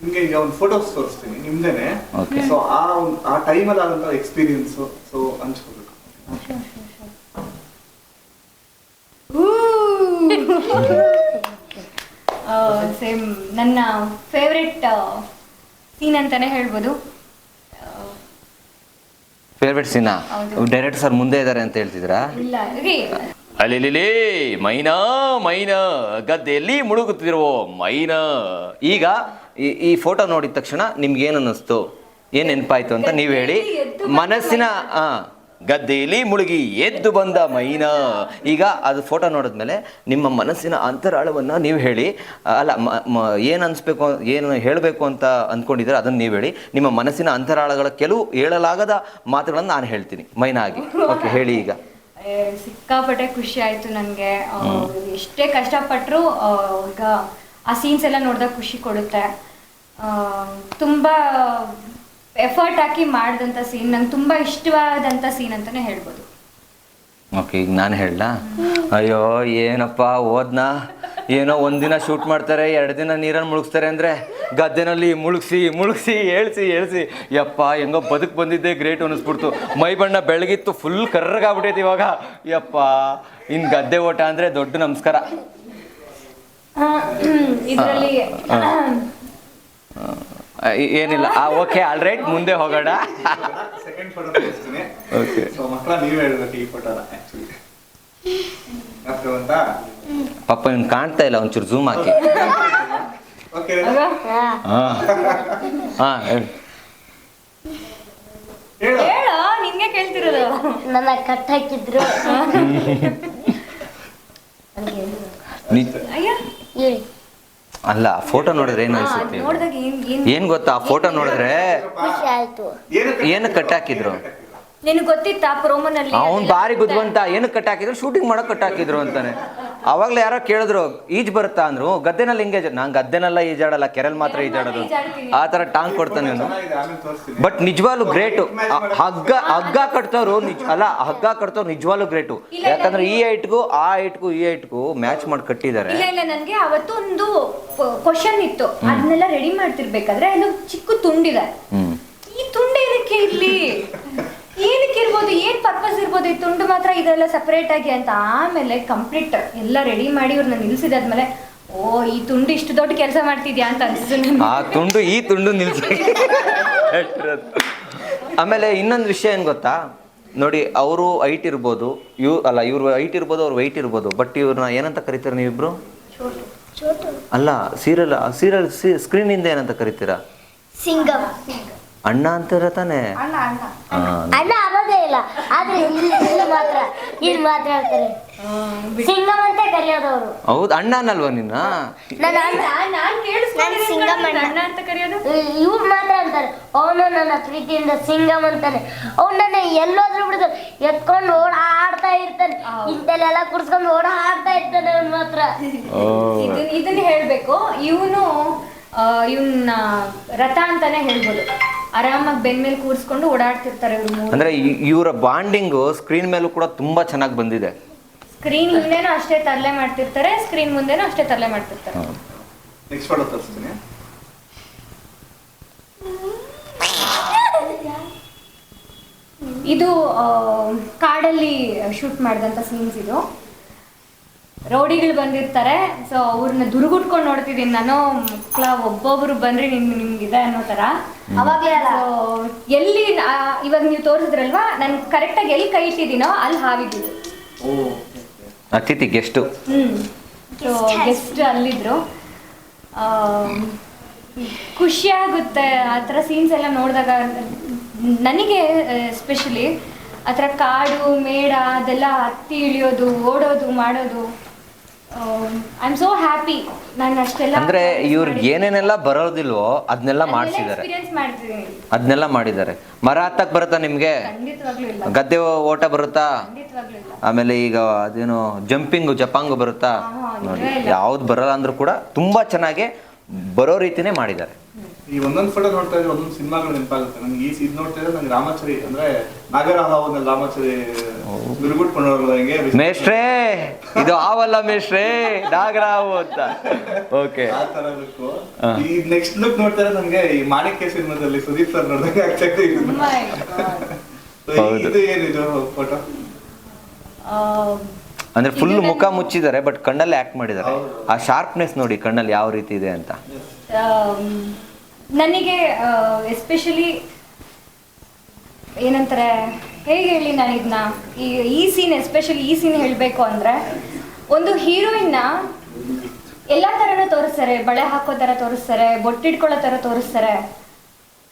ನಿಮ್ಗೆ ಈಗ ಒಂದು ಫೋಟೋಸ್ ತೋರಿಸ್ತೀನಿ ನಿಮ್ದೇನೆ. ಓಕೆ ಸೊ ಆ ಒಂದು ಆ ಟೈಮಲ್ಲಿ ಆದಂತ ಎಕ್ಸ್ಪೀರಿಯನ್ಸ್ ಸೊ ಹಂಚ್ಕೋಬೇಕು. ಸೇಮ್ ನನ್ನ ಫೇವ್ರೆಟ್ ಸೀನ್ ಅಂತಾನೆ ಹೇಳ್ಬೋದು. ಫೇವ್ರೇಟ್ ಸೀನಾ ಹೌದು. ಡೈರೆಕ್ಟರ್ ಸರ್ ಮುಂದೆ ಇದ್ದಾರೆ ಅಂತ ಹೇಳ್ತಿದ್ರಾ ಇಲ್ಲ ಅಲ್ಲಿಲಿ ಮೈನಾ ಮೈನಾ ಗದ್ದೆಯಲ್ಲಿ ಮುಳುಗುತ್ತಿರುವ ಮೈನಾ. ಈಗ ಈ ಈ ಫೋಟೋ ನೋಡಿದ ತಕ್ಷಣ ನಿಮ್ಗೆ ಏನು ಅನ್ನಿಸ್ತು ಏನು ನೆನಪಾಯ್ತು ಅಂತ ನೀವು ಹೇಳಿ. ಮನಸ್ಸಿನ ಗದ್ದೆಯಲ್ಲಿ ಮುಳುಗಿ ಎದ್ದು ಬಂದ ಮೈನಾ. ಈಗ ಅದು ಫೋಟೋ ನೋಡಿದ್ಮೇಲೆ ನಿಮ್ಮ ಮನಸ್ಸಿನ ಅಂತರಾಳವನ್ನ ನೀವು ಹೇಳಿ ಅಲ್ಲ ಏನು ಅನಿಸ್ಬೇಕು ಏನ್ ಹೇಳಬೇಕು ಅಂತ ಅಂದ್ಕೊಂಡಿದ್ರೆ ಅದನ್ನ ನೀವು ಹೇಳಿ. ನಿಮ್ಮ ಮನಸ್ಸಿನ ಅಂತರಾಳಗಳ ಕೆಲವು ಹೇಳಲಾಗದ ಮಾತುಗಳನ್ನು ನಾನು ಹೇಳ್ತೀನಿ. ಮೈನಾ ಆಗಿ. ಓಕೆ ಹೇಳಿ ಈಗ. ಸಿಕ್ಕಾಪಟ್ಟೆ ಖುಷಿ ಆಯ್ತು ನನಗೆ ಎಷ್ಟೇ ಕಷ್ಟಪಟ್ಟರು ಈಗ ಆ ಸೀನ್ಸ್ ಎಲ್ಲ ನೋಡಿದಾಗ ಖುಷಿ ಕೊಡುತ್ತೆ. ತುಂಬಾ ಎಫರ್ಟ್ ಹಾಕಿ ಮಾಡಿದಂತ ಸೀನ್ ನಂಗೆ ತುಂಬಾ ಇಷ್ಟವಾದಂಥ ಸೀನ್ ಅಂತಾನೆ ಹೇಳ್ಬೋದು. ಓಕೆ ಈಗ ನಾನು ಹೇಳ ಅಯ್ಯೋ ಏನಪ್ಪ ಓದ್ನಾ ಏನೋ ಒಂದಿನ ಶೂಟ್ ಮಾಡ್ತಾರೆ ಎರಡು ದಿನ ನೀರನ್ನು ಮುಳುಗಿಸ್ತಾರೆ ಅಂದರೆ ಗದ್ದೆನಲ್ಲಿ ಮುಳುಗಿಸಿ ಮುಳುಗಿಸಿ ಏಳ್ಸಿ ಏಳ್ಸಿ. ಯಪ್ಪ ಹೆಂಗೋ ಬದುಕು ಬಂದಿದ್ದೆ ಗ್ರೇಟ್ ಅನ್ನಿಸ್ಬಿಡ್ತು. ಮೈ ಬಣ್ಣ ಬೆಳಗಿತ್ತು ಫುಲ್ ಕರ್ರಗಾಗ್ಬಿಟ್ಟೈತೆ ಇವಾಗ. ಯಪ್ಪ ಇನ್ನು ಗದ್ದೆ ಓಟ ಅಂದರೆ ದೊಡ್ಡ ನಮಸ್ಕಾರ. ಇದರಲ್ಲಿ ಏನಿಲ್ಲ. ಆ ಓಕೆ ಆಲ್ ರೈಟ್ ಮುಂದೆ ಹೋಗೋಣ. ಸೆಕೆಂಡ್ ಫೋಟೋ ತೋರಿಸ್ತೀನಿ. ಓಕೆ ಸೊ ಮಕ್ಕಳ ನೀವೇ ಹೇಳ್ಬೇಕು ಈ ಫೋಟೋನ ಪಾಪ ನಿಮ್ ಕಾಣ್ತಾ ಇಲ್ಲ ಒಂಚೂರು ಝೂಮ್ ಹಾಕಿ. ಓಕೆ ಹಾಂ. ಹಾಂ. ಹೇಳಿ. ನಿನ್ಗೆ ಕೇಳ್ತಿರೋದು. ನನ್ನ ಕಟ್ ಹಾಕಿದ್ರು. ಅಯ್ಯ. ಅಲ್ಲ ಫೋಟೋ ನೋಡಿದ್ರೆ ಏನು ಅನಿಸುತ್ತೆ? ನೋಡಿದಾಗ ಏನ್ ಏನ್ ಏನ್ ಗೊತ್ತಾ? ಫೋಟೋ ನೋಡಿದ್ರೆ ಖುಷಿ ಆಯ್ತು. ಹಾಕಿದ್ರು ಏನು ಕಟ್ಟಾಕಿದ್ರು ನಿನಗೆ ಗೊತ್ತಿತ್ತಾ ಪ್ರೋಮೋನಲ್ಲಿ ಅವ್ನ್ ಬಾರಿ ಬುದ್ಧಿವಂತ ಏನು ಕಟ್ಟಾಕಿದ್ರು ಶೂಟಿಂಗ್ ಮಾಡಕ್ ಕಟ್ಟಾಕಿದ್ರು ಅಂತಾನೆ. ಅವಾಗ್ಲೇ ಯಾರೋ ಕೇಳಿದ್ರು ಈಜ್ ಬರುತ್ತಾ ಅಂದ್ರು ಗದ್ದೆನಲ್ಲಿ ಹಿಂಗೆ ನಾನು ಗದ್ದೆನಲ್ಲ ಈಜಾಡಲ್ಲ ಕೆರೆಲ್ ಮಾತ್ರ ಈಜಾಡೋದು. ಆ ತರ ಟಾಂಗ್ ಕೊಡ್ತಾನೆ ತೋರಿಸ್ತೀನಿ. ಬಟ್ ನಿಜವಾಲು ಗ್ರೇಟು. ಹಗ್ಗ ಹಗ್ಗ ಕಟ್ತವ್ರು ನಿಜ ಅಲ್ಲ ಹಗ್ಗ ಕಟ್ತವ್ರು ನಿಜವಾಲು ಗ್ರೇಟು. ಯಾಕಂದ್ರೆ ಈ ಐಟ್ಗೂ ಆ ಐಟ್ಗೂ ಈ ಐಟ್ಗೂ ಮ್ಯಾಚ್ ಮಾಡಿ ಕಟ್ಟಿದ್ದಾರೆ. ಇಲ್ಲ ಇಲ್ಲ ನನ್ಗೆ ಅವತ್ತು ಒಂದು ಕ್ವಶನ್ ಇತ್ತು. ಅದನ್ನೆಲ್ಲ ರೆಡಿ ಮಾಡ್ತಿರ್ಬೇಕಾದ್ರೆ ಅಲ್ಲಿ ಚಿಕ್ಕ ತುಂಡಿದೆ. ಈ ತುಂಡು ಏನಕ್ಕೆ ಇರ್ಲಿ ಏನಕ್ಕೆ ಇರ್ಬೋದು ಏನ್ ಪರ್ಪಸ್ ಇರ್ಬೋದು ಈ ತುಂಡು ಮಾತ್ರ ಇದೆಲ್ಲ ಸಪರೇಟ್ ಆಗಿ ಅಂತ ಆಮೇಲೆ ಕಂಪ್ಲೀಟ್ ಎಲ್ಲ ರೆಡಿ ಮಾಡಿ ಇವ್ರನ್ನ ನಿಲ್ಸಿದಾದ್ಮೇಲೆ ಓ ಈ ತುಂಡು ಇಷ್ಟು ದೊಡ್ಡ ಕೆಲಸ ಮಾಡ್ತಿದ್ಯಾ ಅಂತ ಅನ್ಸುತ್ತೆ. ಆ ತುಂಡು ಈ ತುಂಡು ನಿಲ್ಸ ಆಮೇಲೆ ಇನ್ನೊಂದು ವಿಷಯ ಏನು ಗೊತ್ತಾ? ನೋಡಿ ಅವರು ಹೈಟ್ ಇರ್ಬೋದು ಇವ್ ಅಲ್ಲ ಇವ್ರು ಹೈಟ್ ಇರ್ಬೋದು ಅವ್ರು ವೈಟ್ ಇರ್ಬೋದು ಬಟ್ ಇವ್ರನ್ನ ಏನಂತ ಕರಿತೀರ ನೀವಿಬ್ರು? ಅಲ್ಲ ಸೀರಿಯಲ್ ಸೀರಿಯಲ್ ಸ್ಕ್ರೀನಿಂದ ಏನಂತ ಕರಿತೀರಾ? ಸಿಂಗಮ್. ಅಣ್ಣ ಅಂತಾರ ತಾನೆ? ಅಣ್ಣ. ಅನ್ನೋದೇ ಇಲ್ಲ. ಆದ್ರೆ ಇಲ್ಲಿ ಇಲ್ಲಿ ಮಾತ್ರ ಇಲ್ಲಿ ಮಾತ್ರ ಹೇಳ್ತಾರೆ ಸಿಂಗಮ್ ಅಂತ ಕರೆಯೋದವ್ರು. ಹೌದು ಅಣ್ಣ ಅನ್ನಲ್ವಾ ನಿನ್ನ ನನ್ನ ಅಣ್ಣ. ನಾನ್- ಸಿಂಗಮ್ ಅಣ್ಣ. ಅಂತ ಕರೆಯೋದು? ಇವ್ರು ಮಾತ್ರ ಅಂತಾರೆ. ಅವನು ನನ್ನ ಪ್ರೀತಿಯಿಂದ ಸಿಂಗಮ್ ಅಂತಾನೆ. ಅವ್ನು ನನ್ನ ಎಲ್ಲೋದ್ರು ಬಿಡಿದ್ರು ಎತ್ಕೊಂಡು ಓಡಾಡ್ತಾ ಇರ್ತಾನೆ. ಇಂತಲ್ಲೆಲ್ಲ ಕುಡ್ಸ್ಕೊಂಡು ಓಡಾಡ್ತಾ ಇರ್ತಾನೆ ಅವ್ನು ಮಾತ್ರ. ಇದನ್ನ ಇದನ್ನ ಹೇಳ್ಬೇಕು. ಇವನು ಇವನ್ನ ರಥ ಅಂತಾನೆ ಹೇಳ್ಬೋದು. ಆರಾಮಾಗಿ ಬೆನ್ ಮೇಲೆ ಕೂರಿಸ್ಕೊಂಡು ಓಡಾಡ್ತಿರ್ತಾರೆ ಇವ್ರು ಅಂದ್ರೆ ಇವರ ಬಾಂಡಿಂಗು ಸ್ಕ್ರೀನ್ ಮೇಲೂ ಕೂಡ ತುಂಬಾ ಚೆನ್ನಾಗಿ ಬಂದಿದೆ. ಸ್ಕ್ರೀನ್ ಹಿಂದೆನೂ ಅಷ್ಟೇ ತರಲೆ ಮಾಡ್ತಿರ್ತಾರೆ ಸ್ಕ್ರೀನ್ ಮುಂದೆನೂ ಅಷ್ಟೇ ತರಲೆ ಮಾಡ್ತಿರ್ತಾರೆ. ನೆಕ್ಸ್ಟ್ ಫೋಟೋ ತೋರಿಸ್ತೀನಿ ಇದು ಆ, ಕಾಡಲ್ಲಿ ಶೂಟ್ ಮಾಡಿದಂತ ಸೀನ್ಸ್ ಇದು. ರೌಡಿಗಳು ಬಂದಿರ್ತಾರೆ. ಸೊ ಅವ್ರನ್ನ ದುರ್ಗುಟ್ಕೊಂಡು ನೋಡ್ತಿದ್ದೀನಿ ನಾನು. ಮಕ್ಕಳ ಒಬ್ಬೊಬ್ರು ಬಂದ್ರೆ ನಿಮ್ಗೆ ನಿಮ್ಗಿದೆ ಅನ್ನೋ ತರ. ಅವಾಗ್ಲೇ ಅಲ್ಲ. ಎಲ್ಲಿ ಇವಾಗ ನೀವು ತೋರಿಸಿದ್ರಲ್ವಾ? ನಾನು ಕರೆಕ್ಟಾಗಿ ಎಲ್ಲಿ ಕೈ ಇಟ್ಟಿದ್ದೀನೋ ಅಲ್ಲಿ ಹಾವಿದ್ದು ಅತಿಥಿ ಗೆಸ್ಟು ಹ್ಮ್. ಸೊ ಗೆಸ್ಟ್ ಅಲ್ಲಿದ್ರು. ಆ, ಖುಷಿ ಆಗುತ್ತೆ. ಆ ಥರ ಸೀನ್ಸ್ ಎಲ್ಲ ನೋಡಿದಾಗ ನನಗೆ ಎಸ್ಪೆಷಲಿ ಆ ಥರ ಕಾಡು ಮೇಡ ಅದೆಲ್ಲ ಹತ್ತಿ ಇಳಿಯೋದು ಓಡೋದು ಮಾಡೋದು. ಐ ಆಮ್ ಸೋ ಹ್ಯಾಪಿ ನಾನು ಅಷ್ಟೆಲ್ಲ ಅಂದ್ರೆ ಇವ್ರಿಗೆ ಏನೇನೆಲ್ಲ ಬರೋದಿಲ್ವೋ ಅದನ್ನೆಲ್ಲ ಮಾಡಿಸಿದ್ದಾರೆ. ಎಕ್ಸ್ಪೀರಿಯನ್ಸ್ ಮಾಡ್ತಿದ್ದೀನಿ ಅದನ್ನೆಲ್ಲ ಮಾಡಿದ್ದಾರೆ. ಮರ ಹತ್ತಕ್ ಬರುತ್ತಾ ನಿಮ್ಗೆ? ಖಂಡಿತವಾಗ್ಲೂ ಇಲ್ಲ. ಗದ್ದೆ ಓಟ ಬರುತ್ತಾ? ಖಂಡಿತವಾಗ್ಲೂ ಇಲ್ಲ. ಆಮೇಲೆ ಈಗ ಅದೇನು ಜಂಪಿಂಗ್ ಜಪಾಂಗ್ ಬರುತ್ತಾ? ನೋಡಿ. ಯಾವ್ದು ಬರಲ್ಲ ಅಂದ್ರೂ ಕೂಡ ತುಂಬಾ ಚೆನ್ನಾಗಿ ಬರೋ ರೀತಿನೇ ಮಾಡಿದ್ದಾರೆ. ಈ ಒಂದೊಂದು ಫೋಟೋ ನೋಡ್ತಾ ಇದ್ರೆ ಒಂದೊಂದು ಸಿನಿಮಾಗಳು ನೆನಪಾಗುತ್ತೆ. ನನಗೆ ಈ ಇದು ನೋಡ್ತಾ ಇದ್ರೆ ನಂಗೆ ರಾಮಾಚಾರಿ ಅಂದ್ರೆ ನಾಗರ ಹಾವನಲ್ಲಿ ರಾಮಾಚರಿ ಗುರುಗುಟ್ಕೊಂಡು ಹೋಗುವಂಗೆ ಮೇಷ್ಟ್ರೇ ಇದು ಆವಲ್ಲ ಮೇಷ್ಟ್ರೇ ನಾಗರಾವು ಅಂತ. ಓಕೆ ಆ ತರ ಲುಕ್ ಈ ನೆಕ್ಸ್ಟ್ ಲುಕ್ ನೋಡ್ತಾ ಇದ್ರೆ ನನಗೆ ಈ ಮಾಣಿಕ್ಯ ಸಿನಿಮಾದಲ್ಲಿ ಸುದೀಪ್ ಸರ್ ನೋಡಿದಾಗ ಆಗ್ತಾ ಇದೆ. Oh. ಇದು ಏನಿದು ಫೋಟೋ ಅಂದ್ರೆ ಫುಲ್ ಮುಖ ಮುಚ್ಚಿದ್ದಾರೆ ಬಟ್ ಕಣ್ಣಲ್ಲಿ ಆಕ್ಟ್ ಮಾಡಿದ್ದಾರೆ. ಆ ಶಾರ್ಪ್ನೆಸ್ ನೋಡಿ ಕಣ್ಣಲ್ಲಿ ಯಾವ ರೀತಿ ಇದೆ ಅಂತ. ಆಮ್, ನನಗೆ ಎಸ್ಪೆಷಲಿ ಏನಂತಾರೆ ಹೇಗೆ ಹೇಳಿ ನಾನು ಇದನ್ನ ಈ ಈ ಸೀನ್ ಎಸ್ಪೆಷಲಿ ಈ ಸೀನ್ ಹೇಳಬೇಕು ಅಂದರೆ ಒಂದು ಹೀರೋಯಿನ್ನ ಎಲ್ಲ ಥರನೂ ತೋರಿಸ್ತಾರೆ. ಬಳೆ ಹಾಕೋ ಥರ ತೋರಿಸ್ತಾರೆ ಬೊಟ್ಟಿಡ್ಕೊಳ್ಳೋ ಥರ ತೋರಿಸ್ತಾರೆ.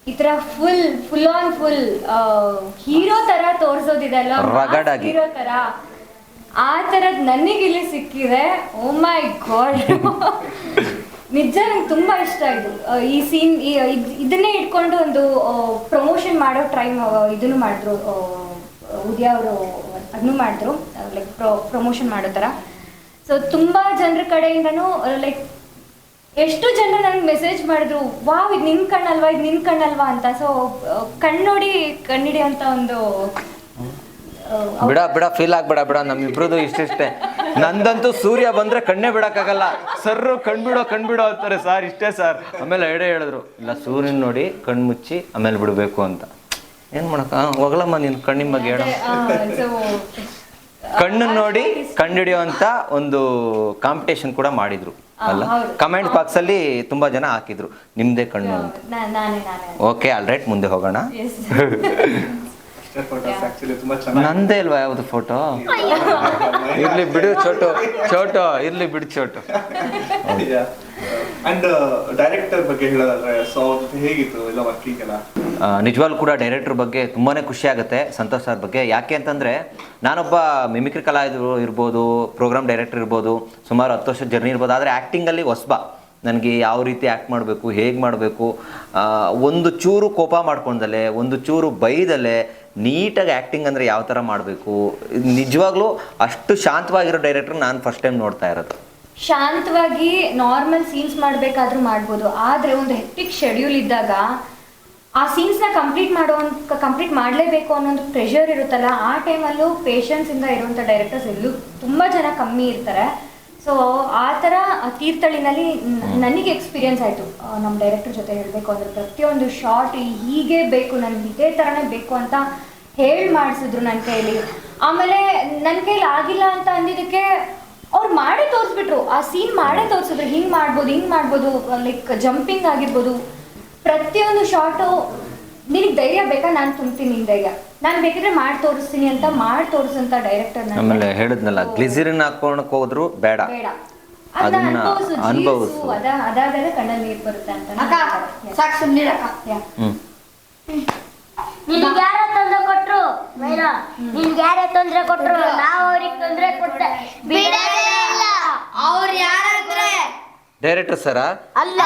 ಈ ಥರ full full on full hero ಥರ ತೋರಿಸೋದಿದೆ ಅಲ್ಲ. ಹೀರೋ ಥರ. ಆ ಥರದ್ದು ನನಗಿಲ್ಲಿ ಸಿಕ್ಕಿದೆ. ಓ ಮೈ ಗಾಡ್ ನಿಜ ನಂಗೆ ತುಂಬಾ ಇಷ್ಟ ಇದು. ಈ ಸೀನ್ ಇದನ್ನೇ ಇಟ್ಕೊಂಡು ಒಂದು ಪ್ರಮೋಷನ್ ಮಾಡೋ ಟ್ರೈ ಇದನ್ನು ಮಾಡಿದ್ರು ಉದಯ ಅವರು ಅದನ್ನು ಮಾಡಿದ್ರು ಲೈಕ್ ಪ್ರಮೋಷನ್ ಮಾಡೋ ಥರ. ಸೊ ತುಂಬಾ ಜನರ ಕಡೆಯಿಂದನು ಲೈಕ್ ಎಷ್ಟು ಜನರು ನನಗೆ ಮೆಸೇಜ್ ಮಾಡಿದ್ರು, ವಾವ್, ಇದು ನಿನ್ ಕಣ್ಣಲ್ವಾ, ಇದು ನಿನ್ ಕಣ್ಣಲ್ವಾ ಅಂತ. ಸೊ ಕಣ್ಣೋಡಿ ಅಂತ ಒಂದು ಬಿಡ ಬಿಡ ಫೀಲ್ ಆಗ್ಬೇಡ, ಬಿಡ, ನಮ್ಮಿಬ್ರದ್ದು ಇಷ್ಟಿಷ್ಟೇ. ನಂದಂತೂ ಸೂರ್ಯ ಬಂದ್ರೆ ಕಣ್ಣೇ ಬಿಡಕ್ಕಾಗಲ್ಲ. ಸರ್ರು ಕಣ್ಬಿಡೋ ಕಣ್ಬಿಡೋ ಅಂತಾರೆ ಸರ್ ಇಷ್ಟೇ ಸರ್. ಆಮೇಲೆ ಎಡೆ ಹೇಳಿದ್ರು ಇಲ್ಲ ಸೂರ್ಯನ ನೋಡಿ ಕಣ್ಣು ಮುಚ್ಚಿ ಆಮೇಲೆ ಬಿಡಬೇಕು ಅಂತ. ಏನ್ ಮಾಡಕ ಹೋಗಲಮ್ಮ ನೀನು ಕಣ್ಣಿನ ಬಗ್ಗೆ ಹೇಳ. ಕಣ್ಣು ನೋಡಿ ಕಣ್ಣಿಡಿಯೋ ಅಂತ ಒಂದು ಕಾಂಪಿಟೇಷನ್ ಕೂಡ ಮಾಡಿದ್ರು ಅಲ್ಲ? ಕಮೆಂಟ್ ಬಾಕ್ಸ್ ಅಲ್ಲಿ ತುಂಬಾ ಜನ ಹಾಕಿದ್ರು ನಿಮ್ದೇ ಕಣ್ಣು ಅಂತ. ಓಕೆ ಆಲ್ ರೈಟ್ ಮುಂದೆ ಹೋಗೋಣ. ನಂದೇ ಅಲ್ವಾ ಯಾವ್ದು ಫೋಟೋ ಇರ್ಲಿ ಬಿಡು ಚೋಟು ಚೋಟು ಇರ್ಲಿ ಬಿಡು ಚೋಟು. ಅಂಡ್ ಡೈರೆಕ್ಟರ್ ಬಗ್ಗೆ ಹೇಳೋದಾದ್ರೆ ಸೊ ಹೇಗಿತ್ತು ಎಲ್ಲ ವರ್ಕಿಂಗ್ ಎಲ್ಲ? ನಿಜವಾಗ್ಲೂ ಕೂಡ ಡೈರೆಕ್ಟರ್ ಬಗ್ಗೆ ತುಂಬಾನೇ ಖುಷಿ ಆಗುತ್ತೆ ಸಂತೋಷ್ ಸರ್ ಬಗ್ಗೆ. ಯಾಕೆ ಅಂತಂದ್ರೆ ನಾನೊಬ್ಬ ಮಿಮಿಕ್ರಿ ಕಲಾವಿದರು ಇರ್ಬೋದು ಪ್ರೋಗ್ರಾಮ್ ಡೈರೆಕ್ಟರ್ ಇರ್ಬೋದು ಸುಮಾರು ಹತ್ತು ವರ್ಷ ಜರ್ನಿ ಇರ್ಬೋದು ಆದರೆ ಆ್ಯಕ್ಟಿಂಗಲ್ಲಿ ಹೊಸಬ. ನನಗೆ ಯಾವ ರೀತಿ ಆ್ಯಕ್ಟ್ ಮಾಡಬೇಕು ಹೇಗೆ ಮಾಡಬೇಕು ಒಂದು ಚೂರು ಕೋಪ ಮಾಡ್ಕೊಂಡಲೆ ಒಂದು ಚೂರು ಬೈದಲೆ ನೀಟಾಗಿ ಆ್ಯಕ್ಟಿಂಗ್ ಅಂದರೆ ಯಾವ ಥರ ಮಾಡಬೇಕು? ನಿಜವಾಗ್ಲೂ ಅಷ್ಟು ಶಾಂತವಾಗಿರೋ ಡೈರೆಕ್ಟರ್ ನಾನು ಫಸ್ಟ್ ಟೈಮ್ ನೋಡ್ತಾ ಇರೋದು. ಶಾಂತವಾಗಿ ನಾರ್ಮಲ್ ಸೀನ್ಸ್ ಮಾಡಬೇಕಾದ್ರೂ ಮಾಡ್ಬೋದು. ಆದರೆ ಒಂದು ಹೆಕ್ಟಿಕ್ ಶೆಡ್ಯೂಲ್ ಇದ್ದಾಗ ಆ ಸೀನ್ಸ್ನ ಕಂಪ್ಲೀಟ್ ಮಾಡೋ ಕಂಪ್ಲೀಟ್ ಮಾಡಲೇಬೇಕು ಅನ್ನೋ ಒಂದು ಪ್ರೆಷರ್ ಇರುತ್ತಲ್ಲ, ಆ ಟೈಮಲ್ಲೂ ಪೇಷನ್ಸಿಂದ ಇರುವಂಥ ಡೈರೆಕ್ಟರ್ಸ್ ಎಲ್ಲೂ ತುಂಬ ಜನ ಕಮ್ಮಿ ಇರ್ತಾರೆ. ಸೊ ಆ ಥರ ತೀರ್ಥಳ್ಳಿನಲ್ಲಿ ನನಗೆ ಎಕ್ಸ್ಪೀರಿಯನ್ಸ್ ಆಯಿತು. ನಮ್ಮ ಡೈರೆಕ್ಟರ್ ಜೊತೆ ಹೇಳಬೇಕು, ಅಂದರೆ ಪ್ರತಿಯೊಂದು ಶಾರ್ಟ್ ಹೀಗೆ ಬೇಕು, ನನಗೆ ಇದೇ ಥರನೇ ಬೇಕು ಅಂತ ಹೇಳಿ ಮಾಡಿಸಿದ್ರು ನನ್ನ ಕೈಯಲ್ಲಿ ಆಮೇಲೆ ನನ್ನ ಕೈಲಿ ಆಗಿಲ್ಲ ಅಂತ ಅಂದಿದ್ದಕ್ಕೆ ಅವ್ರು ಮಾಡೇ ತೋರಿಸ್ಬಿಟ್ರು. ಆ ಸೀನ್ ಮಾಡೇ ತೋರಿಸಿದ್ರು. ಹಿಂಗೆ ಮಾಡ್ಬೋದು ಹಿಂಗೆ ಮಾಡ್ಬೋದು ಲೈಕ್ ಜಂಪಿಂಗ್ ಆಗಿರ್ಬೋದು. ಪ್ರತಿಯೊಂದು ಶಾರ್ಟು ನಿನಗೆ ಧೈರ್ಯ ಬೇಕಾ? ನಾನು ತುಂಬ್ತೀನಿ ನಿನ್ ಧೈರ್ಯ. ನಾನು ಬೇಕಿದ್ರೆ ಮಾಡಿ ತೋರಿಸ್ತೀನಿ ಅಂತ ಮಾಡಿ ತೋರಿಸಂತ ಡೈರೆಕ್ಟರ್ ಆಮೇಲೆ ಹೇಳಿದ್ನಲ್ಲ ಗ್ಲಿಸಿರಿನ್ ಹಾಕೊಳಕ್ ಹೋದ್ರು ಬೇಡ. ಬೇಡ. ಅದನ್ನ ಅನುಭವಿಸು. ಅದ ಅದಾದರೆ ಕಣ್ಣಲ್ಲಿ ನೀರು ಬರುತ್ತೆ ಅಂತ ಅಕ್ಕ ಸಾಕು ಸುಮ್ಮನೆ ಅಕ್ಕ. ನಿನ್ಗೆ ಯಾರ ತೊಂದ್ರೆ ಕೊಟ್ರು ಮೈರ? ನಿನ್ಗೆ ಯಾರ ತೊಂದ್ರೆ ಕೊಟ್ರು ನಾವು ಅವ್ರಿಗೆ ತೊಂದ್ರೆ ಕೊಟ್ಟೆ. ಬಿಡಲೇ ಇಲ್ಲ. ಅವ್ರು ಯಾರಂದ್ರೆ ಡೈರೆಕ್ಟರ್ ಸರ ಅಲ್ಲ.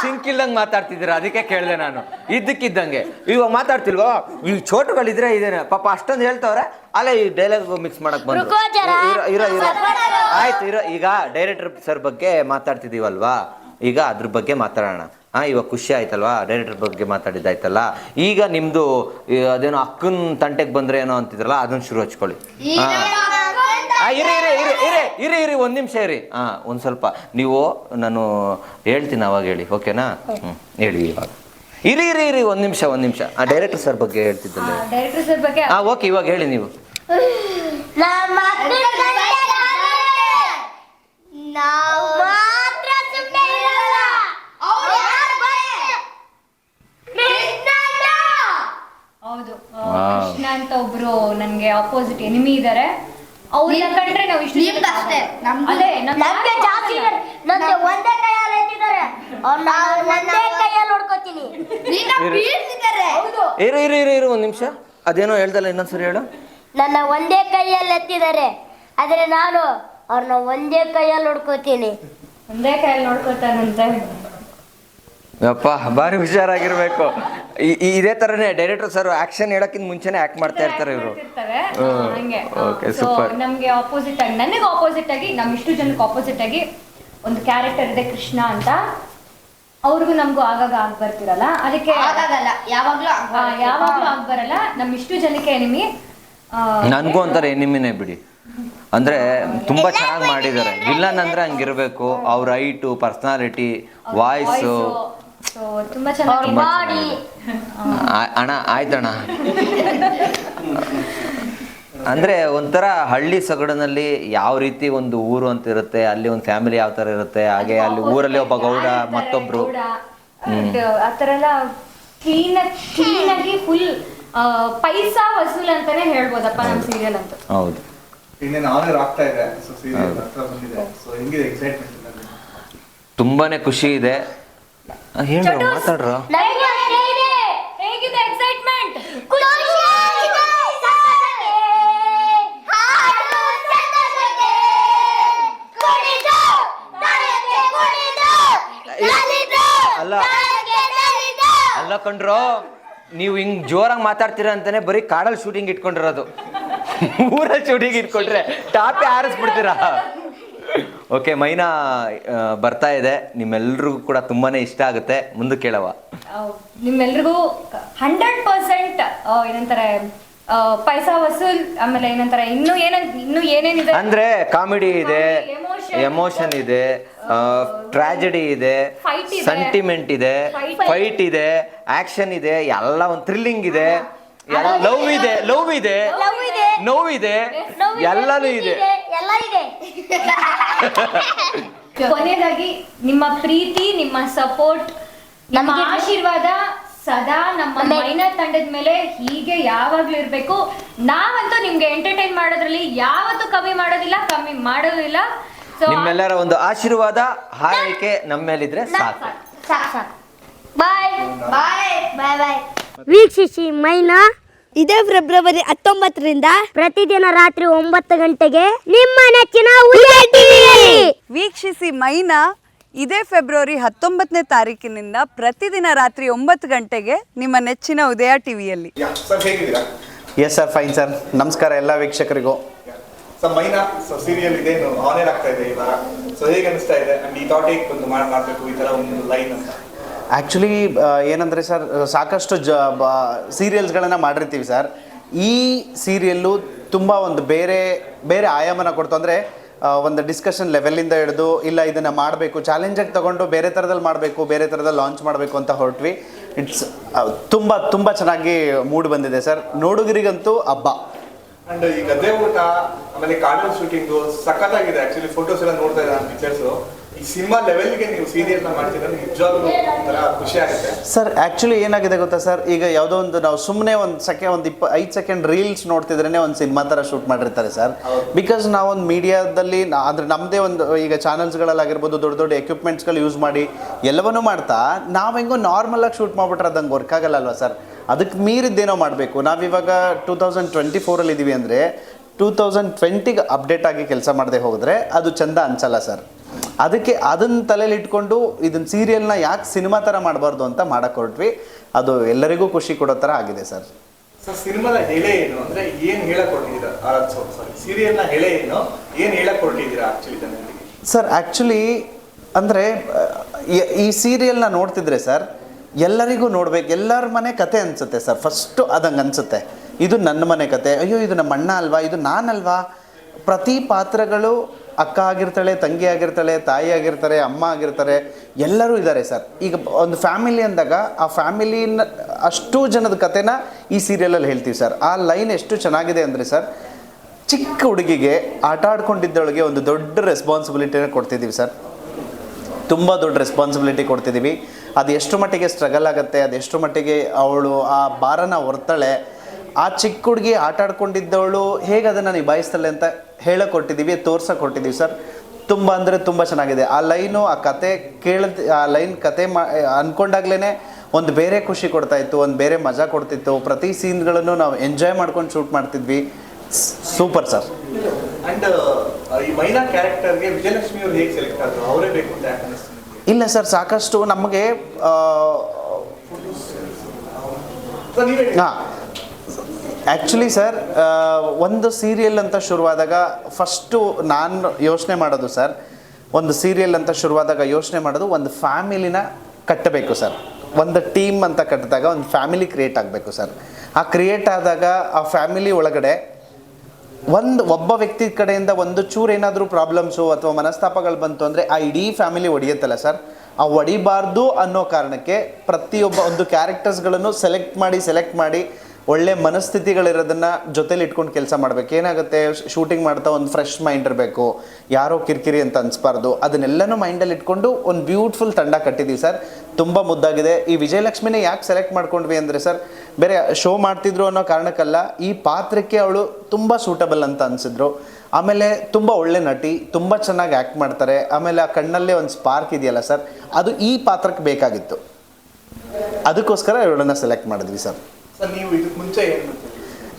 ಸಿಂಕ್ ಇಲ್ದಂಗ್ ಮಾತಾಡ್ತಿದ್ದೀರಾ? ಅದಕ್ಕೆ ಕೇಳಿದೆ ನಾನು. ಇದ್ದಕ್ಕಿದ್ದಂಗೆ. ಇವಾಗ ಮಾತಾಡ್ತಿಲ್ವೋ? ಈ ಚೋಟುಗಳಿದ್ರೆ ಇದೇನೆ? ಪಾಪ ಅಷ್ಟೊಂದು ಹೇಳ್ತಾವ್ರೆ? ಅಲ್ಲ ಈ ಡೈಲಾಗ್ ಮಿಕ್ಸ್ ಮಾಡಕ್ ಬಂದು. ಇರೋ ಇರೋ ಇರೋ ಆಯ್ತು ಇರೋ. ಈಗ ಡೈರೆಕ್ಟರ್ ಸರ್ ಬಗ್ಗೆ ಮಾತಾಡ್ತಿದೀವಲ್ವಾ? ಈಗ ಅದ್ರ ಬಗ್ಗೆ ಮಾತಾಡೋಣ. ಹಾ ಇವಾಗ ಖುಷಿ ಆಯ್ತಲ್ವಾ? ಡೈರೆಕ್ಟರ್ ಬಗ್ಗೆ ಮಾತಾಡಿದ್ದಾಯ್ತಲ್ಲ? ಈಗ ನಿಮ್ದು ಅದೇನೋ ಅಕ್ಕನ ತಂಟೆಗೆ ಬಂದ್ರೆ ಏನೋ ಅಂತಿದ್ರಲ್ಲ ಅದನ್ನ ಶುರು ಹಚ್ಕೊಳ್ಳಿ. ಇರಿ ಇರಿ ಇರಿ ಇರಿ ಇರಿ ಇರಿ ಒಂದು ನಿಮಿಷ ಇರಿ. ಹಾ ಒಂದು ಸ್ವಲ್ಪ. ನೀವು ನಾನು ಹೇಳ್ತೀನಿ ಅವಾಗ ಹೇಳಿ ಓಕೆನಾ? ಹ್ಞೂ ಹೇಳಿ ಇವಾಗ. ಇರಿ ಇರಿ ಇರಿ ಒಂದು ನಿಮಿಷ ಒಂದು ನಿಮಿಷ. ಆ ಡೈರೆಕ್ಟರ್ ಸರ್ ಬಗ್ಗೆ ಹೇಳ್ತಿದ್ದಲ್ಲ. ಡೈರೆಕ್ಟರ್ ಸರ್ ಬಗ್ಗೆ ಹಾ ಓಕೆ ಇವಾಗ ಹೇಳಿ ನೀವು. ಹೌದು. ಕೃಷ್ಣ ಅಂತ ಒಬ್ರು ನನ್ಗೆ ಆಪೋಸಿಟ್ ಎನಿಮಿ ಇದಾರೆ. ಅವ್ರನ್ನ ಕಂಡ್ರೆ ನಾವು ಇಷ್ಟು ನಿಮ್ದು ಅಷ್ಟೇ, ನಮ್ದು- ಅದೇ ನಮ್ದು ನಮ್ಗೆ ಜಾಸ್ತಿ ಇದಾರೆ ಒಂದೇ ಕೈಯಲ್ಲಿ ಎತ್ತಿದ್ದಾರೆ. ಅವ್ರನ್ನ ಒಂದೇ ಕೈಯಲ್ಲಿ ನೋಡ್ಕೋತೀನಿ ನಿನ್ನ ಇರಿ ಇರಿ. ಇರಿ ಇರಿ ಒಂದು ನಿಮಿಷ. ಅದೇನೋ ಹೇಳ್ದಲ್ಲ ಇನ್ನೊಂದ್ಸರಿ ಹೇಳು. ನನ್ನ ಒಂದೇ ಕೈಯಲ್ಲಿ ಎತ್ತಿದ್ದಾರೆ. ಆದ್ರೆ ನಾನು ಅವ್ರನ್ನ ಒಂದೇ ಕೈಯಲ್ಲಿ ನೋಡ್ಕೋತೀನಿ ಒಂದೇ ಕೈಯಲ್ಲಿ ನೋಡ್ಕೊತಾನಂತೆ ಯಪ್ಪ ಭಾರಿ ಹುಷಾರಾಗಿರ್ಬೇಕು. ಇದೇ ತರನೇ ಡೈರೆಕ್ಟರ್ ಸರ್ ಆಕ್ಷನ್ ಹೇಳಕ್ಕಿಂತ ಮುಂಚೆನೆ ಆಕ್ಟ್ ಮಾಡ್ತಾ ಇರ್ತಾರೆ ಇವರು. ಹಂಗೆ. ಸೊ. ನಮ್ಗೆ ಆಪೋಸಿಟ್ ಆಗಿ ನನಗೆ ಆಪೋಸಿಟ್ ಆಗಿ ನಮ್ ಇಷ್ಟು ಜನಕ್ಕೆ ಆಪೋಸಿಟ್ ಆಗಿ ಒಂದು ಕ್ಯಾರೆಕ್ಟರ್ ಇದೆ ಕೃಷ್ಣ ಅಂತ. ಅವ್ರಿಗೂ ನಮಗೂ ಆಗಾಗ ಆಗ್ ಬರ್ತಿರಲ್ಲ. ಅದಕ್ಕೆ ಆಗಾಗಲ್ಲ ಯಾವಾಗ್ಲೂ ಆ, ಯಾವಾಗ್ಲೂ ಆಗ್ ಬರಲ್ಲ. ನಮ್ ಇಷ್ಟು ಜನಕ್ಕೆ ಎನಿಮಿ ನನಗೂ ಒಂಥರ ಎನಿಮಿನೇ ಬಿಡಿ. ಅಂದ್ರೆ ತುಂಬಾ ಚೆನ್ನಾಗಿ ಮಾಡಿದ್ದಾರೆ. ವಿಲನ್ ಅಂದ್ರೆ ಹಂಗಿರ್ಬೇಕು. ಅವ್ರ ಹೈಟು ಪರ್ಸನಾಲಿಟಿ ವಾಯ್ಸು ಸೊ ತುಂಬಾ ಚೆನ್ನಾಗಿ ಅಣ್ಣ ಆಯ್ತಣ್ಣ. ಅಂದ್ರೆ ಒಂಥರ ಹಳ್ಳಿ ಸೊಗಡಿನಲ್ಲಿ ಯಾವ ರೀತಿ ಒಂದು ಊರು ಅಂತ ಇರುತ್ತೆ ಅಲ್ಲಿ ಒಂದು ಫ್ಯಾಮಿಲಿ ಯಾವ ತರ ಇರುತ್ತೆ ಹಾಗೆ ಅಲ್ಲಿ ಊರಲ್ಲಿ ಒಬ್ಬ ಗೌಡ ಮತ್ತೊಬ್ರು. ಆ ಥರ ಎಲ್ಲ ಕ್ಲೀನ್ ಕ್ಲೀನ್ ಫುಲ್ ಪೈಸಾ ವಸೂಲ್ ಅಂತಾನೆ ಹೇಳ್ಬೋದಪ್ಪ ನಮ್ಮ ಸೀರಿಯಲ್ ಅಂತ. ಹೌದು. ಇನ್ನೇನು ಆನರ್ ಆಗ್ತಾ ಇದೆ ಸೊ ಸೀರಿಯಲ್ ಹತ್ರ ಬಂದಿದೆ. ಸೊ ಹೆಂಗಿದೆ ಎಕ್ಸೈಟ್ಮೆಂಟ್ ತುಂಬಾನೇ ಖುಷಿ ಇದೆ. ಮಾತಾಡ್ರೋ. ಅಲ್ಲ. ಅಲ್ಲ ಕಣ್ರೋ ನೀವು ಹಿಂಗ್ ಜೋರಾಗಿ ಮಾತಾಡ್ತೀರ ಅಂತಾನೆ ಬರೀ ಕಾಡಲ್ಲಿ ಶೂಟಿಂಗ್ ಇಟ್ಕೊಂಡಿರೋದು. ಊರಲ್ಲಿ ಶೂಟಿಂಗ್ ಇಟ್ಕೊಂಡ್ರೆ ಟಾಪಿ ಆರಿಸ್ಬಿಡ್ತೀರಾ ಓಕೆ ಮೈನಾ ಬರ್ತಾ ಇದೆ. ನಿಮ್ಮೆಲ್ಲರಿಗೂ ಕೂಡ ತುಂಬಾನೇ ಇಷ್ಟ ಆಗುತ್ತೆ. ಮುಂದೆ ಕೇಳವ. ನಿಮ್ಮೆಲ್ರಿಗೂ ಹಂಡ್ರೆಡ್ ಪರ್ಸೆಂಟ್ ಏನಂತಾರೆ ಪೈಸಾ ವಸೂಲ್ ಆಮೇಲೆ ಏನಂತಾರೆ ಇನ್ನು ಏನ ಇನ್ನು ಏನೇನಿದೆ? ಅಂದ್ರೆ ಕಾಮಿಡಿ ಇದೆ ಎಮೋಷನ್ ಇದೆ ಟ್ರಾಜಿಡಿ ಇದೆ. ಸೆಂಟಿಮೆಂಟ್ ಇದೆ. ಫೈಟ್ ಇದೆ ಆಕ್ಷನ್ ಇದೆ. ಎಲ್ಲ ಒಂದು ಥ್ರಿಲ್ಲಿಂಗ್ ಇದೆ. ಲವ್ ಇದೆ ಲವ್ ಇದೆ ಲವ್ ಇದೆ. ನೋವಿದೆ. ನೋವಿದೆ, ಎಲ್ಲಾನು ಇದೆ. ಎಲ್ಲ ಇದೆ ಕೊನೆಯದಾಗಿ ನಿಮ್ಮ ಪ್ರೀತಿ ನಿಮ್ಮ ಸಪೋರ್ಟ್ ನಮ್ಮ ಆಶೀರ್ವಾದ ಸದಾ ನಮ್ಮ ಮೈನರ್ ಮೈನಾ ತಂಡದ ಮೇಲೆ ಹೀಗೆ ಯಾವಾಗ್ಲೂ ಇರ್ಬೇಕು. ನಾವಂತೂ ನಿಮ್ಗೆ ಎಂಟರ್ಟೈನ್ ಮಾಡೋದ್ರಲ್ಲಿ ಯಾವತ್ತೂ ಕಮ್ಮಿ ಮಾಡೋದಿಲ್ಲ ಕಮ್ಮಿ ಮಾಡೋದಿಲ್ಲ ಸೊ ನಿಮ್ಮೆಲ್ಲರ ಒಂದು ಆಶೀರ್ವಾದ ಹಾರೈಕೆ ನಮ್ಮ ಮೇಲಿದ್ರೆ ಸಾಕು. ಸಾಕು ಸಾಕು. ಬಾಯ್ ಬಾಯ್ ಬಾಯ್ ಬಾಯ್ ವೀಕ್ಷಿಸಿ ಮೈನಾ ಇದೇ ಫೆಬ್ರವರಿ ಹತ್ತೊಂಬತ್ತರಿಂದ ಪ್ರತಿದಿನ ರಾತ್ರಿ ಒಂಬತ್ತು ಗಂಟೆಗೆ ನಿಮ್ಮ ನೆಚ್ಚಿನ ಉದಯ ಟಿವಿಯಲ್ಲಿ ವೀಕ್ಷಿಸಿ ಮೈನಾ ಇದೇ ಫೆಬ್ರವರಿ ಹತ್ತೊಂಬತ್ತನೇ ತಾರೀಕಿನಿಂದ ಪ್ರತಿದಿನ ರಾತ್ರಿ ಒಂಬತ್ತು ಗಂಟೆಗೆ ನಿಮ್ಮ ನೆಚ್ಚಿನ ಉದಯ ಟಿವಿಯಲ್ಲಿ. ಸರ್ ಹೇಗಿದ್ದೀರಾ? ಎಸ್ ಸರ್ ಫೈನ್ ಸರ್ ನಮಸ್ಕಾರ ಎಲ್ಲ ವೀಕ್ಷಕರಿಗೂ. ಸರ್ ಮೈನಾ ಸೊ ಸೀರಿಯಲ್ ಇದೆ ಆನೇರ್ ಆಗ್ತಾ ಇದೆ ವಾರ. ಸೊ ಹೇಗೆ ಅನಿಸ್ತಾ ಇದೆ? ಅಂಡ್ ಈ ಟಾಪಿಕ್ ಒಂದು ಮಾಡ್ ಮಾಡ್ಬೇಕು ಈ ತರ ಒಂದು ಲೈನ್ ಅಂತ. ಆ್ಯಕ್ಚುಲಿ ಏನಂದರೆ ಸರ್, ಸಾಕಷ್ಟು ಜ ಸೀರಿಯಲ್ಸ್ಗಳನ್ನು ಮಾಡಿರ್ತೀವಿ ಸರ್. ಈ ಸೀರಿಯಲ್ಲು ತುಂಬ ಒಂದು ಬೇರೆ ಬೇರೆ ಆಯಾಮನ ಕೊಡ್ತು. ಅಂದರೆ ಒಂದು ಡಿಸ್ಕಷನ್ ಲೆವೆಲಿಂದ ಹಿಡಿದು, ಇಲ್ಲ ಇದನ್ನು ಮಾಡಬೇಕು ಚಾಲೆಂಜಾಗಿ ತಗೊಂಡು ಬೇರೆ ಥರದಲ್ಲಿ ಮಾಡಬೇಕು, ಬೇರೆ ಥರದಲ್ಲಿ ಲಾಂಚ್ ಮಾಡಬೇಕು ಅಂತ ಹೊರಟ್ವಿ. ಇಟ್ಸ್ ತುಂಬ ತುಂಬ ಚೆನ್ನಾಗಿ ಮೂಡ್ ಬಂದಿದೆ ಸರ್. ನೋಡುಗರಿಗಂತೂ ಹಬ್ಬ. ಅಂಡ್ ಈ ಗದ್ದೆ ಊಟ, ಆಮೇಲೆ ಕಾಡಲ್ ಶೂಟಿಂಗು ಸಖತ್ತಾಗಿದೆ ಆಕ್ಚುಲಿ ಫೋಟೋಸ್ ಎಲ್ಲ ನೋಡ್ತಾ ಇದ್ದಾರೆ ಪಿಕ್ಚರ್ಸ್ ಸಿನಿಮಾ ಲೆವೆಲ್ಗೆ ನೀವು ನಿಜವಾಗ್ಲೂ ಒಂಥರ ಖುಷಿ ಆಗುತ್ತೆ. ಸರ್ ಆ್ಯಕ್ಚುಲಿ ಏನಾಗಿದೆ ಗೊತ್ತಾ ಸರ್? ಈಗ ಯಾವುದೋ ಒಂದು ನಾವು ಸುಮ್ಮನೆ ಒಂದು ಸೆಕೆ ಒಂದು ಇಪ್ಪ ಐದು ಸೆಕೆಂಡ್ ರೀಲ್ಸ್ ನೋಡ್ತಿದ್ರೇ ಒಂದು ಸಿನಿಮಾ ಥರ ಶೂಟ್ ಮಾಡಿರ್ತಾರೆ ಸರ್. ಬಿಕಾಸ್ ನಾವೊಂದು ಮೀಡಿಯಾದಲ್ಲಿ ಅಂದರೆ ನಮ್ಮದೇ ಒಂದು ಈಗ ಚಾನಲ್ಸ್ಗಳಲ್ಲಾಗಿರ್ಬೋದು ದೊಡ್ಡ ದೊಡ್ಡ ಎಕ್ವಿಪ್ಮೆಂಟ್ಸ್ಗಳು ಯೂಸ್ ಮಾಡಿ ಎಲ್ಲವನ್ನೂ ಮಾಡ್ತಾ ನಾವು ಹೆಂಗೋ ನಾರ್ಮಲಾಗಿ ಶೂಟ್ ಮಾಡ್ಬಿಟ್ರೆ ಅದಂಗೆ ವರ್ಕ್ ಆಗಲ್ಲ ಅಲ್ವಾ ಸರ್? ಅದಕ್ಕೆ ಮೀರಿದ್ದೇನೋ ಮಾಡಬೇಕು. ನಾವಿವಾಗ ಟೂ ತೌಸಂಡ್ ಟ್ವೆಂಟಿ ಫೋರಲ್ಲಿ ಇದ್ದೀವಿ ಅಂದರೆ ಟೂ ತೌಸಂಡ್ ಟ್ವೆಂಟಿಗೆ ಅಪ್ಡೇಟ್ ಆಗಿ ಕೆಲಸ ಮಾಡದೆ ಹೋದರೆ ಅದು ಚಂದ ಅನ್ಸಲ್ಲ ಸರ್. ಅದಕ್ಕೆ ಅದನ್ನ ತಲೆಯಲ್ಲಿ ಇಟ್ಕೊಂಡು ಇದನ್ನ ಸೀರಿಯಲ್ನ ಯಾಕೆ ಸಿನಿಮಾ ಥರ ಮಾಡಬಾರ್ದು ಅಂತ ಮಾಡಕ್ಕೆ ಹೊರಟ್ವಿ ಅದು ಎಲ್ಲರಿಗೂ ಖುಷಿ ಕೊಡೋ ಥರ ಆಗಿದೆ ಸರ್. ಸರ್ ಸಿನಿಮಾದ ಹೆಳೆ ಏನು? ಅಂದ್ರೆ ಏನು ಹೇಳಕ್ ಹೊರಟಿದ್ದೀರಾ ಸಾರಿ ಸೀರಿಯಲ್ನ ಹೆಳೆ ಏನು? ಏನು ಹೇಳಕ್ ಹೊರಟಿದ್ದೀರಾ ಆಕ್ಚುಲಿ ಜನರಿಗೆ? ಸರ್ ಆ್ಯಕ್ಚುಲಿ ಅಂದರೆ ಈ ಸೀರಿಯಲ್ನ ನೋಡ್ತಿದ್ರೆ ಸರ್ ಎಲ್ಲರಿಗೂ ನೋಡ್ಬೇಕು. ಎಲ್ಲರ ಮನೆ ಕತೆ ಅನಿಸುತ್ತೆ ಸರ್. ಫಸ್ಟು ಅದಂಗೆ ಅನಿಸುತ್ತೆ ಇದು ನನ್ನ ಮನೆ ಕತೆ. ಅಯ್ಯೋ, ಇದು ನಮ್ಮ ಅಣ್ಣ ಅಲ್ವಾ? ಇದು ನಾನಲ್ವಾ? ಪ್ರತಿ ಪಾತ್ರಗಳು ಅಕ್ಕ ಆಗಿರ್ತಾಳೆ, ತಂಗಿ ಆಗಿರ್ತಾಳೆ, ತಾಯಿ ಆಗಿರ್ತಾರೆ, ಅಮ್ಮ ಆಗಿರ್ತಾರೆ, ಎಲ್ಲರೂ ಇದ್ದಾರೆ ಸರ್. ಈಗ ಒಂದು ಫ್ಯಾಮಿಲಿ ಅಂದಾಗ ಆ ಫ್ಯಾಮಿಲಿನ ಅಷ್ಟು ಜನದ ಕತೆನ ಈ ಸೀರಿಯಲಲ್ಲಿ ಹೇಳ್ತೀವಿ ಸರ್. ಆ ಲೈನ್ ಎಷ್ಟು ಚೆನ್ನಾಗಿದೆ ಅಂದರೆ ಸರ್, ಚಿಕ್ಕ ಹುಡುಗಿಗೆ ಆಟ ಆಡ್ಕೊಂಡಿದ್ದವಳಿಗೆ ಒಂದು ದೊಡ್ಡ ರೆಸ್ಪಾನ್ಸಿಬಿಲಿಟಿನ ಕೊಡ್ತಿದ್ದೀವಿ ಸರ್. ತುಂಬ ದೊಡ್ಡ ರೆಸ್ಪಾನ್ಸಿಬಿಲಿಟಿ ಕೊಡ್ತಿದ್ದೀವಿ ಅದು ಎಷ್ಟು ಮಟ್ಟಿಗೆ ಸ್ಟ್ರಗಲ್ ಆಗುತ್ತೆ, ಅದು ಎಷ್ಟು ಮಟ್ಟಿಗೆ ಅವಳು ಆ ಭಾರನ ಹೊರ್ತಾಳೆ ಆ ಚಿಕ್ಕ ಹುಡುಗಿ ಆಟ ಆಡ್ಕೊಂಡಿದ್ದವಳು ಹೇಗೆ ಅದನ್ನು ನಿಭಾಯಿಸ್ತಾಳೆ ಅಂತ ಹೇಳಕ್ ಕೊಟ್ಟಿದ್ದೀವಿ ತೋರ್ಸಕ್ಕೆ ಕೊಟ್ಟಿದ್ದೀವಿ ಸರ್. ತುಂಬ ಅಂದರೆ ತುಂಬ ಚೆನ್ನಾಗಿದೆ. ಆ ಲೈನು ಆ ಕತೆ ಕೇಳಿದ ಆ ಲೈನ್ ಕತೆ ಮಾ ಅಂದ್ಕೊಂಡಾಗ್ಲೇ ಒಂದು ಬೇರೆ ಖುಷಿ ಕೊಡ್ತಾ ಇತ್ತು ಒಂದು ಬೇರೆ ಮಜಾ ಕೊಡ್ತಿತ್ತು. ಪ್ರತಿ ಸೀನ್ಗಳನ್ನು ನಾವು ಎಂಜಾಯ್ ಮಾಡ್ಕೊಂಡು ಶೂಟ್ ಮಾಡ್ತಿದ್ವಿ. Super sir. ಅಂಡ್ ಈ ಮೈನಾ ಕ್ಯಾರೆಕ್ಟರ್ಗೆ ವಿಜಯಲಕ್ಷ್ಮಿ ಅವ್ರು ಹೇಗೆ ಸೆಲೆಕ್ಟ್ ಆದ್ರು? ಅವರೇ ಬೇಕು ಅಂತ ಯಾಕೆ ಅನಿಸ್ತು ನಿಮ್ಗೆ? ಇಲ್ಲ ಸರ್ ಸಾಕಷ್ಟು ನಮಗೆ. ಹಾಂ. ಆ್ಯಕ್ಚುಲಿ ಸರ್ ಒಂದು ಸೀರಿಯಲ್ ಅಂತ ಶುರುವಾದಾಗ ಫಸ್ಟು ನಾನು ಯೋಚನೆ ಮಾಡೋದು ಸರ್ ಒಂದು ಸೀರಿಯಲ್ ಅಂತ ಶುರುವಾದಾಗ ಯೋಚನೆ ಮಾಡೋದು ಒಂದು ಫ್ಯಾಮಿಲಿನ ಕಟ್ಟಬೇಕು ಸರ್ ಒಂದು ಟೀಮ್ ಅಂತ ಕಟ್ಟಿದಾಗ ಒಂದು ಫ್ಯಾಮಿಲಿ ಕ್ರಿಯೇಟ್ ಆಗಬೇಕು ಸರ್ ಆ ಕ್ರಿಯೇಟ್ ಆದಾಗ ಆ ಫ್ಯಾಮಿಲಿ ಒಳಗಡೆ ಒಂದು ಒಬ್ಬ ವ್ಯಕ್ತಿ ಕಡೆಯಿಂದ ಒಂದು ಚೂರು ಏನಾದರೂ ಪ್ರಾಬ್ಲಮ್ಸು ಅಥವಾ ಮನಸ್ತಾಪಗಳು ಬಂತು ಅಂದರೆ ಆ ಇಡೀ ಫ್ಯಾಮಿಲಿ ಒಡೆಯುತ್ತಲ್ಲ ಸರ್ ಆ ಒಡಿಬಾರ್ದು ಅನ್ನೋ ಕಾರಣಕ್ಕೆ ಪ್ರತಿಯೊಬ್ಬ ಒಂದು ಕ್ಯಾರೆಕ್ಟರ್ಸ್ಗಳನ್ನು ಸೆಲೆಕ್ಟ್ ಮಾಡಿ ಸೆಲೆಕ್ಟ್ ಮಾಡಿ ಒಳ್ಳೆ ಮನಸ್ಥಿತಿಗಳಿರೋದನ್ನ ಜೊತೆಲಿ ಇಟ್ಕೊಂಡು ಕೆಲಸ ಮಾಡ್ಬೇಕು. ಏನಾಗುತ್ತೆ? ಶೂಟಿಂಗ್ ಮಾಡ್ತಾ ಒಂದು ಫ್ರೆಶ್ ಮೈಂಡ್ ಇರಬೇಕು. ಯಾರೋ ಕಿರಿಕಿರಿ ಅಂತ ಅನ್ಸ್ಬಾರ್ದು. ಅದನ್ನೆಲ್ಲನೂ ಮೈಂಡಲ್ಲಿ ಇಟ್ಕೊಂಡು ಒಂದು ಬ್ಯೂಟಿಫುಲ್ ತಂಡ ಕಟ್ಟಿದ್ದೀವಿ ಸರ್. ತುಂಬ ಮುದ್ದಾಗಿದೆ. ಈ ವಿಜಯಲಕ್ಷ್ಮಿನೇ ಯಾಕೆ ಸೆಲೆಕ್ಟ್ ಮಾಡ್ಕೊಂಡ್ವಿ ಅಂದರೆ ಸರ್, ಬೇರೆ ಶೋ ಮಾಡ್ತಿದ್ರು ಅನ್ನೋ ಕಾರಣಕ್ಕಲ್ಲ, ಈ ಪಾತ್ರಕ್ಕೆ ಅವಳು ತುಂಬ ಸೂಟಬಲ್ ಅಂತ ಅನಿಸಿದ್ರು. ಆಮೇಲೆ ತುಂಬ ಒಳ್ಳೆ ನಟಿ, ತುಂಬ ಚೆನ್ನಾಗಿ ಆ್ಯಕ್ಟ್ ಮಾಡ್ತಾರೆ. ಆಮೇಲೆ ಆ ಕಣ್ಣಲ್ಲೇ ಒಂದು ಸ್ಪಾರ್ಕ್ ಇದೆಯಲ್ಲ ಸರ್, ಅದು ಈ ಪಾತ್ರಕ್ಕೆ ಬೇಕಾಗಿತ್ತು. ಅದಕ್ಕೋಸ್ಕರ ಇವಳನ್ನ ಸೆಲೆಕ್ಟ್ ಮಾಡಿದ್ವಿ ಸರ್.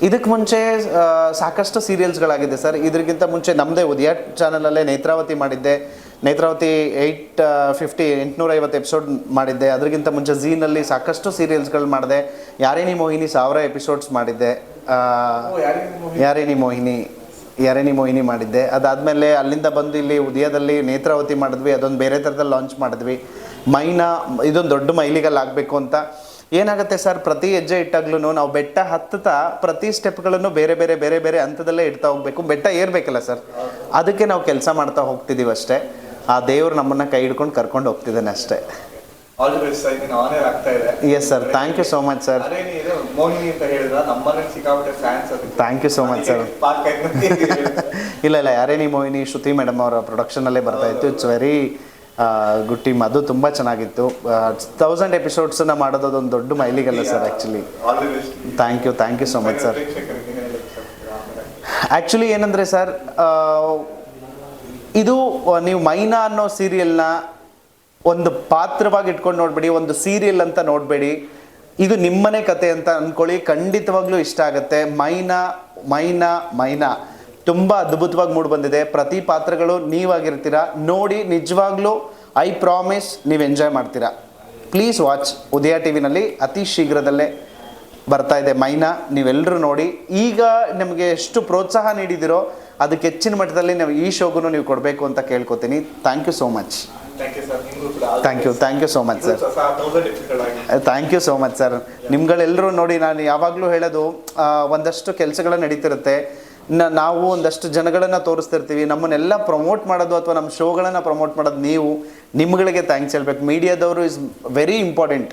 ಇದಕ್ಕೆ ಮುಂಚೆ ಸಾಕಷ್ಟು ಸೀರಿಯಲ್ಸ್ಗಳಾಗಿದೆ ಸರ್. ಇದಕ್ಕಿಂತ ಮುಂಚೆ ನಮ್ಮದೇ ಉದಯ ಚಾನಲಲ್ಲೇ ನೇತ್ರಾವತಿ ಮಾಡಿದ್ದೆ. ನೇತ್ರಾವತಿ ಏಯ್ಟ್ ಫಿಫ್ಟಿ ಎಂಟುನೂರ ಐವತ್ತು ಎಪಿಸೋಡ್ ಮಾಡಿದ್ದೆ. ಅದಕ್ಕಿಂತ ಮುಂಚೆ ಝೀನಲ್ಲಿ ಸಾಕಷ್ಟು ಸೀರಿಯಲ್ಸ್ಗಳು ಮಾಡಿದೆ. ಯಾರೇನಿ ಮೋಹಿನಿ ಸಾವಿರ ಎಪಿಸೋಡ್ಸ್ ಮಾಡಿದ್ದೆ? ಯಾರೇನಿ ಮೋಹಿನಿ? ಯಾರೇನಿ ಮೋಹಿನಿ? ಮಾಡಿದ್ದೆ. ಅದಾದಮೇಲೆ ಅಲ್ಲಿಂದ ಬಂದು ಇಲ್ಲಿ ಉದಯದಲ್ಲಿ ನೇತ್ರಾವತಿ ಮಾಡಿದ್ವಿ. ಅದೊಂದು ಬೇರೆ ಥರದಲ್ಲಿ ಲಾಂಚ್ ಮಾಡಿದ್ವಿ. ಮೈನಾ ಇದೊಂದು ದೊಡ್ಡ ಮೈಲಿಗಲ್ಲಿ ಆಗಬೇಕು ಅಂತ. ಏನಾಗುತ್ತೆ ಸರ್? ಪ್ರತಿ ಹೆಜ್ಜೆ ಇಟ್ಟಾಗ್ಲೂ ನಾವು ಬೆಟ್ಟ ಹತ್ತುತ್ತಾ ಪ್ರತಿ ಸ್ಟೆಪ್ಗಳನ್ನು ಬೇರೆ ಬೇರೆ ಬೇರೆ ಬೇರೆ ಹಂತದಲ್ಲೇ ಇಡ್ತಾ ಹೋಗ್ಬೇಕು. ಬೆಟ್ಟ ಏರ್ಬೇಕಲ್ಲ ಸರ್? ಅದಕ್ಕೆ ನಾವು ಕೆಲಸ ಮಾಡ್ತಾ ಹೋಗ್ತಿದ್ದೀವಿ ಅಷ್ಟೇ. ಆ ದೇವ್ರು ನಮ್ಮನ್ನ ಕೈ ಹಿಡ್ಕೊಂಡು ಕರ್ಕೊಂಡು ಹೋಗ್ತಿದ್ದಾನೆ ಅಷ್ಟೇ. ಬೆಸ್ಟ್ ಸರ್ ಥ್ಯಾಂಕ್ ಯು ಆಗ್ತಾ much yes sir thank you so much sir. ಇಲ್ಲ ಇಲ್ಲ. ಯಾರೇನಿ ಮೋಹಿನಿ ಶ್ರುತಿ ಮೇಡಮ್ ಅವರ ಪ್ರೊಡಕ್ಷನಲ್ಲೇ ಬರ್ತಾ ಇತ್ತು. ಇಟ್ಸ್ ವೆರಿ ಗುಡ್ ಟೀಮ್ ಅದು ತುಂಬ ಚೆನ್ನಾಗಿತ್ತು. ತೌಸಂಡ್ ಎಪಿಸೋಡ್ಸನ್ನ ಮಾಡೋದು ಅದೊಂದು ದೊಡ್ಡ ಮೈಲಿಗಲ್ಲ sir actually thank you thank you so much sir? Actually ಏನಂದರೆ ಸರ್ ಇದು ನೀವು ಮೈನಾ ಅನ್ನೋ ಸೀರಿಯಲ್ನ ಒಂದು ಪಾತ್ರವಾಗಿ ಇಟ್ಕೊಂಡು ನೋಡ್ಬೇಡಿ, ಒಂದು ಸೀರಿಯಲ್ ಅಂತ ನೋಡಬೇಡಿ. ಇದು ನಿಮ್ಮನೆ ಕತೆ ಅಂತ ಅಂದ್ಕೊಳ್ಳಿ ಖಂಡಿತವಾಗ್ಲೂ ಇಷ್ಟ ಆಗುತ್ತೆ. ಮೈನಾ ಮೈನಾ ಮೈನಾ. ತುಂಬ ಅದ್ಭುತವಾಗಿ ಮೂಡ್ ಬಂದಿದೆ. ಪ್ರತಿ ಪಾತ್ರಗಳು ನೀವಾಗಿರ್ತೀರ. ನೋಡಿ ನಿಜವಾಗ್ಲೂ ಐ ಪ್ರಾಮಿಸ್ ನೀವು ಎಂಜಾಯ್ ಮಾಡ್ತೀರಾ. ಪ್ಲೀಸ್ ವಾಚ್ ಉದಯ ಟಿ ವಿನಲ್ಲಿ ಅತಿ ಶೀಘ್ರದಲ್ಲೇ ಬರ್ತಾ ಇದೆ ಮೈನಾ. ನೀವೆಲ್ಲರೂ ನೋಡಿ. ಈಗ ನಿಮಗೆ ಎಷ್ಟು ಪ್ರೋತ್ಸಾಹ ನೀಡಿದಿರೋ ಅದಕ್ಕೆ ಹೆಚ್ಚಿನ ಮಟ್ಟದಲ್ಲಿ ನಾವು ಈ ಶೋಗೂ ನೀವು ಕೊಡಬೇಕು ಅಂತ ಕೇಳ್ಕೊತೀನಿ. Thank you so much thank you thank you so much sir thank you so much sir ನಿಮ್ಗಳೆಲ್ಲರೂ ನೋಡಿ ನಾನು ಯಾವಾಗಲೂ ಹೇಳೋದು ಒಂದಷ್ಟು ಕೆಲಸಗಳು ನಡೀತಿರುತ್ತೆ. ನಾವು ಒಂದಷ್ಟು ಜನಗಳನ್ನು ತೋರಿಸ್ತಿರ್ತೀವಿ. ನಮ್ಮನ್ನೆಲ್ಲ ಪ್ರಮೋಟ್ ಮಾಡೋದು ಅಥವಾ ನಮ್ಮ ಶೋಗಳನ್ನು ಪ್ರಮೋಟ್ ಮಾಡೋದು ನೀವು ನಿಮ್ಗಳಿಗೆ ಥ್ಯಾಂಕ್ಸ್ ಹೇಳ್ಬೇಕು. ಮೀಡಿಯಾದವರು ಇಸ್ ವೆರಿ ಇಂಪಾರ್ಟೆಂಟ್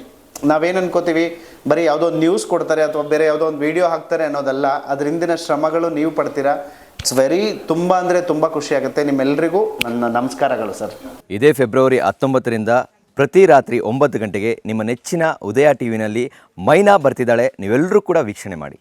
ನಾವೇನು ಅನ್ಕೋತೀವಿ? ಬರೀ ಯಾವುದೋ ಒಂದು ನ್ಯೂಸ್ ಕೊಡ್ತಾರೆ ಅಥವಾ ಬೇರೆ ಯಾವುದೋ ಒಂದು ವಿಡಿಯೋ ಹಾಕ್ತಾರೆ ಅನ್ನೋದಲ್ಲ. ಅದ್ರ ಹಿಂದಿನ ಶ್ರಮಗಳು ನೀವು ಪಡ್ತೀರಾ? ಇಟ್ಸ್ ವೆರಿ ತುಂಬ ಅಂದರೆ ತುಂಬ ಖುಷಿ ಆಗುತ್ತೆ. ನಿಮ್ಮೆಲ್ಲರಿಗೂ ನನ್ನ ನಮಸ್ಕಾರಗಳು ಸರ್ ಇದೇ ಫೆಬ್ರವರಿ ಹತ್ತೊಂಬತ್ತರಿಂದ ಪ್ರತಿ ರಾತ್ರಿ ಒಂಬತ್ತು ಗಂಟೆಗೆ ನಿಮ್ಮ ನೆಚ್ಚಿನ ಉದಯ ಟಿ ವಿನಲ್ಲಿ ಮೈನಾ ಬರ್ತಿದ್ದಾಳೆ. ನೀವೆಲ್ಲರೂ ಕೂಡ ವೀಕ್ಷಣೆ ಮಾಡಿ.